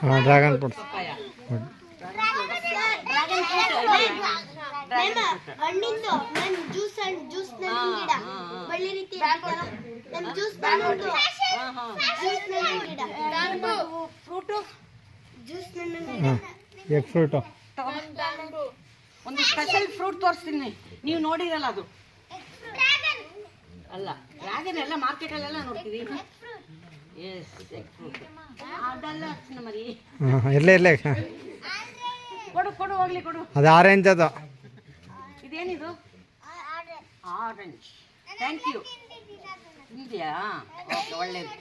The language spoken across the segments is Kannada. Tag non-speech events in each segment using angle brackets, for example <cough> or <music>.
ಹಾಂ ಡ್ರ್ಯಾಗನ್ ನನ್ ಜ್ಯೂಸ್ ಜ್ಯೂಸ್ ರೀತಿ ಜ್ಯೂಸ್ ಜ್ಯೂಸ್ ಫ್ರೂಟು ಫ್ರೂಟು ಒಂದು ಸ್ಪೆಷಲ್ ಫ್ರೂಟ್ ತೋರಿಸ್ತೀನಿ. ನೀವು ನೋಡಿರಲ್ಲ ಅದು. ಅಲ್ಲ ಡ್ರ್ಯಾಗನ್ ಎಲ್ಲ ಮಾರ್ಕೆಟಲ್ಲೆಲ್ಲ ನೋಡ್ತೀವಿ. ಎಸ್ ಅದೆಲ್ಲ ಮರಿ. ಇರಲೇ ಇರಲೇ. ಕೊಡು ಕೊಡು ಹೋಗ್ಲಿ ಕೊಡು. ಅದು ಆರೆಂಜ್ ಅದು. ಇದೇನಿದು? ಆರೆಂಜ್ ಥ್ಯಾಂಕ್ ಯು ಇದೆಯಾ? ಓಕೆ ಒಳ್ಳೇದು.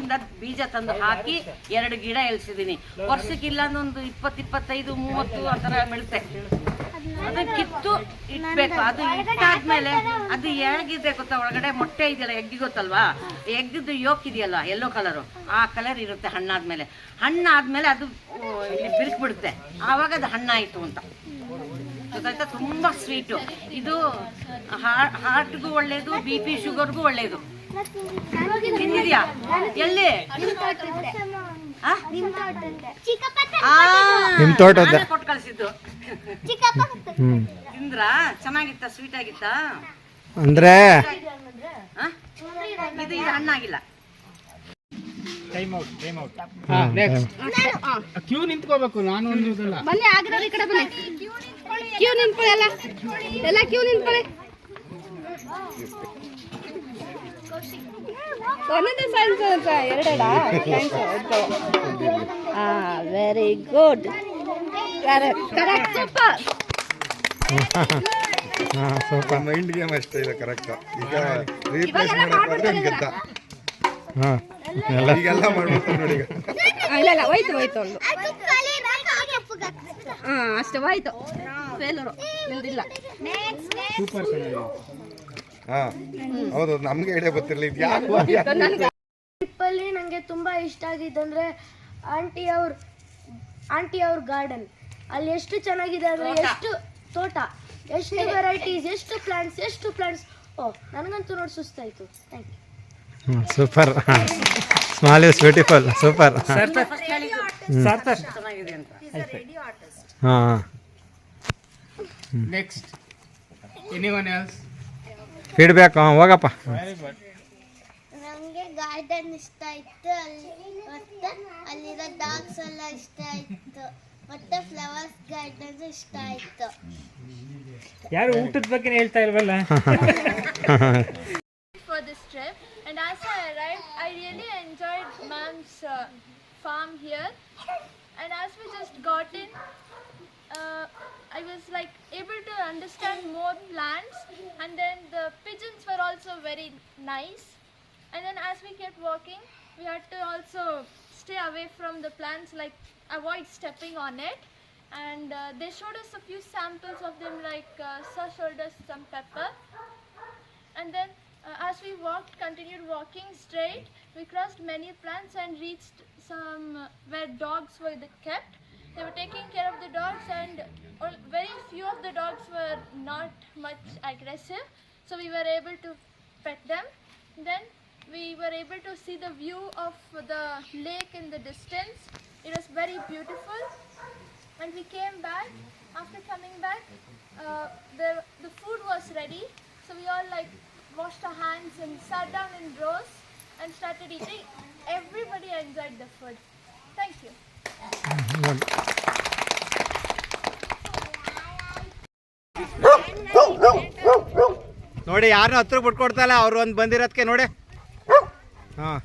ಇಂದ ಬೀಜ ತಂದು ಹಾಕಿ ಎರಡು ಗಿಡ ಎಲ್ಸಿದ್ದೀನಿ ವರ್ಷಕ್ಕಿಲ್ಲ ಒಂದು ಇಪ್ಪತ್ತು, ಇಪ್ಪತ್ತೈದು, ಮೂವತ್ತು ಆ ಥರ ಅದು ಕಿತ್ತು ಇಟ್ಬೇಕು ಅದು ಇಟ್ಟಾದ್ಮೇಲೆ ಅದು ಹೇಗಿದೆ ಗೊತ್ತಾ? ಒಳಗಡೆ ಮೊಟ್ಟೆ ಇದೆಯಲ್ಲ, ಎಗ್ಗಿ ಗೊತ್ತಲ್ವಾ? ಎಗ್ಗಿದ್ದು ಯೋಕ್ ಇದೆಯಲ್ಲ ಯೆಲ್ಲೋ ಕಲರು ಆ ಕಲರ್ ಇರುತ್ತೆ ಹಣ್ಣಾದ್ಮೇಲೆ. ಹಣ್ಣಾದ್ಮೇಲೆ ಅದು ಇಲ್ಲಿ ಬಿರುಕು ಆವಾಗ ಅದು ಹಣ್ಣಾಯಿತು ಅಂತ. ಗೊತ್ತಾಯ್ತಾ? ತುಂಬಾ ಸ್ವೀಟು ಇದು ಹಾರ್ಟ್ಗೂ ಒಳ್ಳೇದು ಬಿ ಪಿ ಶುಗರ್ಗೂ ಒಳ್ಳೇದು. ತಿಂದಿದ್ಯಾ ಎಲ್ಲಿ? ನಿಮ್ ತೋಟ ಕೊಟ್ಟು ಕಳ್ಸಿದ್ದು. ತಿಂದ್ರ? ಚೆನ್ನಾಗಿತ್ತ? ಸ್ವೀಟ್ ಆಗಿತ್ತಾ ಅಂದ್ರೆ? ಆ? ಇದು ಇದು ಹಣ್ಣಾಗಿಲ್ಲ. ಕ್ಯೂ ನಿಂತ್ಕೋಬೇಕು ನಾನು ಒಂದು ಇದಲ್ಲ. ಬನ್ನಿ ಆಗಿರೋರು ಈ ಕಡೆ ಬನ್ನಿ. ಕ್ಯೂ ನಿಂತ್ಕೊಳ್ಳಿ ಎಲ್ಲ. ಎಲ್ಲ. ಕ್ಯೂ ನಿಂತ್ಕೊಳ್ಳಿ. ಒಂದೊಂದೇ ಸೈನ್ಸ್ ಎರಡೆರಡಾ? ಸೈನ್ಸ್ ಹಾ very good super mind game ಅಷ್ಟೇ ಇದೆ ಕರೆಕ್ಟ್ ಈಗ ರೀಪ್ಲೇಸ್ ಮಾಡಕ್ಕಾದ್ರೆ ಗೆದ್ದ ಹಾಂ ಈಗೆಲ್ಲ ಮಾಡ್ಬೇಕು ನೋಡಿ ಈಗ. <laughs> ಇಲ್ಲ ಇಲ್ಲ ಹೋಯ್ತು ಹೋಯ್ತು ಒಂದು. ಹಾಂ ಅಷ್ಟೇ ಹೋಯ್ತು. ಫೇಲರು ನಿಂದಿಲ್ಲ ಸೂಪರ್ ಚೆನ್ನಾಗಿದೆ. ಹಾ. ಹೌದು ನಮ್ಗೆ ಐಡಿಯಾ ಗೊತ್ತಿರಲಿ ಇದು ಯಾಕೆ. ಟ್ರಿಪ್ಪಲ್ಲಿ ನನಗೆ ತುಂಬ ಇಷ್ಟ ಆಗಿದ್ದಂದ್ರೆ ಆಂಟಿ ಅವ್ರ ಆಂಟಿ ಅವ್ರ ಗಾರ್ಡನ್ ಅಲ್ಲಿ ಎಷ್ಟು ಚೆನ್ನಾಗಿದೆ ಅಂದರೆ ಎಷ್ಟು ತೋಟ. ಎಷ್ಟು ವೆರೈಟೀಸ್ ಎಷ್ಟು ಪ್ಲಾಂಟ್ಸ್ ಎಷ್ಟು ಪ್ಲಾಂಟ್ಸ್ ಓ ನನಗಂತೂ ನೋಡಿ ಸುಸ್ತಾಯಿತು. Thank you super small is beautiful super ಹಾಂ. ನೆಕ್ಸ್ಟ್ ಎನಿವನ್ ಎಲ್ಸ್ ಫೀಡ್ಬ್ಯಾಕ್ ಹಾಂ ಹೋಗಪ್ಪ. ವೆರಿ ಗುಡ್ ನನಗೆ ಗಾರ್ಡನ್ ಇಷ್ಟ ಇತ್ತು ಅಲ್ಲಿ ಮತ್ತೆ ಅಲ್ಲಿರೋ ಡಾಗ್ಸ್ ಎಲ್ಲ ಇಷ್ಟ ಆಯ್ತು ಮತ್ತೆ ಫ್ಲವರ್ಸ್ ಗಾರ್ಡನ್ ಇಷ್ಟ ಆಯ್ತು ಯಾರು ಊಟದ ಬಗ್ಗೆ ಹೇಳ್ತಾ ಇಲ್ವಲ್ಲ? For this trip. And as I arrived I really enjoyed ma'am's uh, farm here. And as we just got in uh, I was like able to understand more plants and then the pigeons were also very nice. And then as we kept walking we had to also stay away from the plants like avoid stepping on it. And uh, they showed us a few samples of them like uh, sir showed us some pepper. And then uh, as we walked continued walking straight we crossed many plants and reached some uh, where dogs were kept they were taking care of the dogs and very few of the dogs were not much aggressive. So we were able to pet them. Then we were able to see the view of the lake in the distance. It was very beautiful. And we came back. After coming back uh, the, the food was ready. So we all like washed our hands and sat down in rows and started eating. Everybody enjoyed the food. Thank you ನೋಡಿ ಯಾರನ್ನೂ ಹತ್ರ ಬಿಟ್ಕೊಡ್ತಾ ಇಲ್ಲ ಅವ್ರು ಒಂದು ಬಂದಿರೋದಕ್ಕೆ ನೋಡಿ. ಹಾಂ.